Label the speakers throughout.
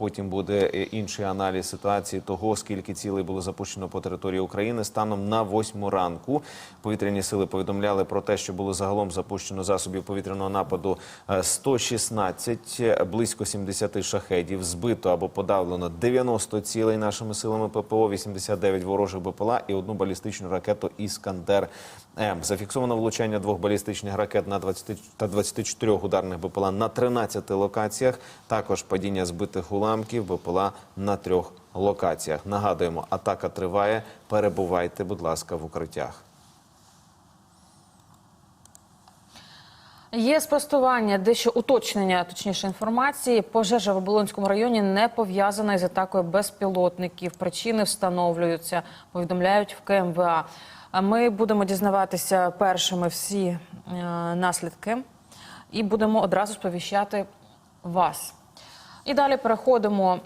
Speaker 1: Потім буде е, інший аналіз ситуації того, скільки цілей було запущено по території України. Станом на восьму ранку повітряні сили повідомляли про те, що було загалом запущено засобів повітряного нападу е, 116, е, близько 70 шахедів, збито або подавлено 90 цілей нашими силами ППО, 89 ворожих БПЛА і одну балістичну ракету Іскандер М. Зафіксовано влучання двох балістичних ракет на 20 та 24 ударних БПЛА на 13 локаціях. Також падіння збитих уламків БПЛА на трьох локаціях. Нагадуємо, атака триває. Перебувайте, будь ласка, в укриттях.
Speaker 2: Є спростування, дещо уточнення, точніше інформації. Пожежа в Оболонському районі не пов'язана із атакою безпілотників. Причини встановлюються, повідомляють в КМВА. Ми будемо дізнаватися першими всі е, наслідки і будемо одразу сповіщати вас. І далі переходимо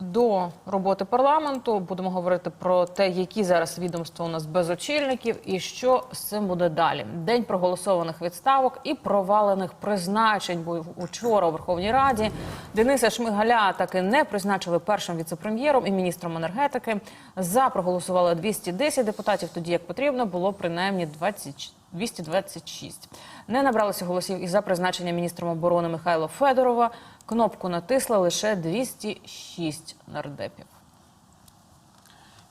Speaker 2: до роботи парламенту. Будемо говорити про те, які зараз відомства у нас без очільників, і що з цим буде далі. День проголосованих відставок і провалених призначень. Бо вчора у Верховній Раді Дениса Шмигаля таки не призначили першим віцепрем'єром і міністром енергетики. За проголосували 210 депутатів. Тоді як потрібно було принаймні 20 226. Не набралося голосів і за призначення міністром оборони Михайла Федорова. Кнопку натисли лише 206 нардепів.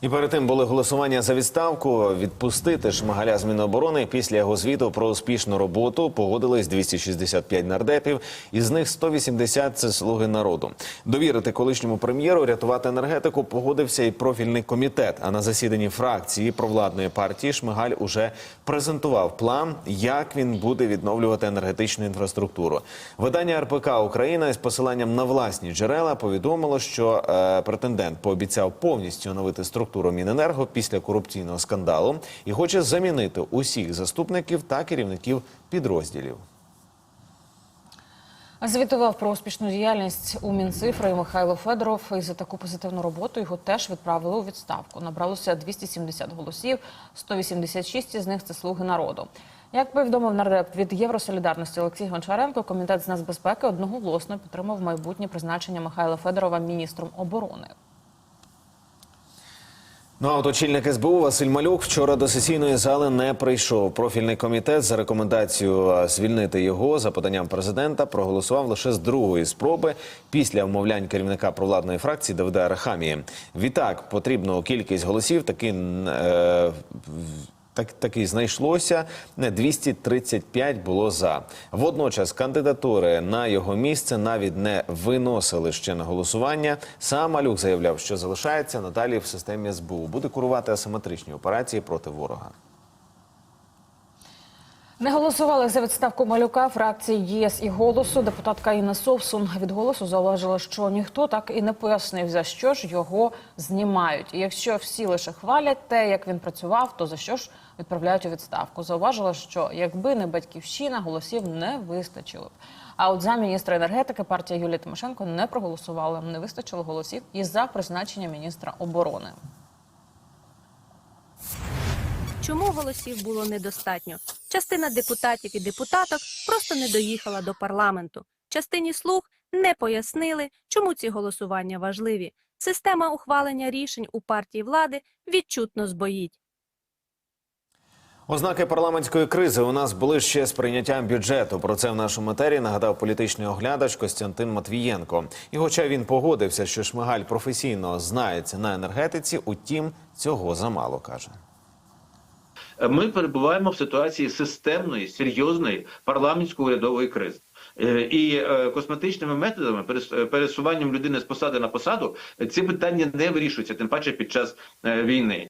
Speaker 1: І перед тим були голосування за відставку. Відпустити Шмигаля з Міноборони після його звіту про успішну роботу погодились 265 нардепів, із них 180 – це слуги народу. Довірити колишньому прем'єру рятувати енергетику погодився і профільний комітет. А на засіданні фракції провладної партії Шмигаль уже презентував план, як він буде відновлювати енергетичну інфраструктуру. Видання РПК Україна із посиланням на власні джерела повідомило, що е, претендент пообіцяв повністю оновити структуру Міненерго після корупційного скандалу і хоче замінити усіх заступників та керівників підрозділів.
Speaker 2: Звітував про успішну діяльність у Мінцифри Михайло Федоров. І за таку позитивну роботу його теж відправили у відставку. Набралося 270 голосів, 186 із них це слуги народу. Як повідомив нардеп від Євросолідарності Олексій Гончаренко, комітет з нацбезпеки одноголосно підтримав майбутнє призначення Михайла Федорова міністром оборони.
Speaker 1: Ну а от очільник СБУ Василь Малюк вчора до сесійної зали не прийшов. Профільний комітет за рекомендацією звільнити його за поданням президента проголосував лише з другої спроби після вмовлянь керівника провладної фракції Давида Арахамії. Відтак потрібну кількість голосів таки е, так, таки знайшлося. Не 235 було за. Водночас кандидатури на його місце навіть не виносили ще на голосування. Сам Малюк заявляв, що залишається надалі в системі СБУ. Буде курувати асиметричні операції проти ворога.
Speaker 2: Не голосували за відставку малюка фракції ЄС і голосу. Депутатка Інна Совсун від голосу зауважила, що ніхто так і не пояснив, за що ж його знімають. І якщо всі лише хвалять те, як він працював, то за що ж відправляють у відставку? Зауважила, що якби не батьківщина, голосів не вистачило б. А от за міністра енергетики партія Юлії Тимошенко не проголосувала. Не вистачило голосів і за призначення міністра оборони.
Speaker 3: Чому голосів було недостатньо? Частина депутатів і депутаток просто не доїхала до парламенту. Частині слуг не пояснили, чому ці голосування важливі. Система ухвалення рішень у партії влади відчутно збоїть.
Speaker 1: Ознаки парламентської кризи у нас були ще з прийняттям бюджету. Про це в нашому етері нагадав політичний оглядач Костянтин Матвієнко. І хоча він погодився, що Шмигаль професійно знається на енергетиці, утім цього замало каже.
Speaker 4: Ми перебуваємо в ситуації системної, серйозної парламентсько-урядової кризи. Е, І е, косметичними методами, перес- е, пересуванням людини з посади на посаду, е, ці питання не вирішуються, тим паче під час е, війни.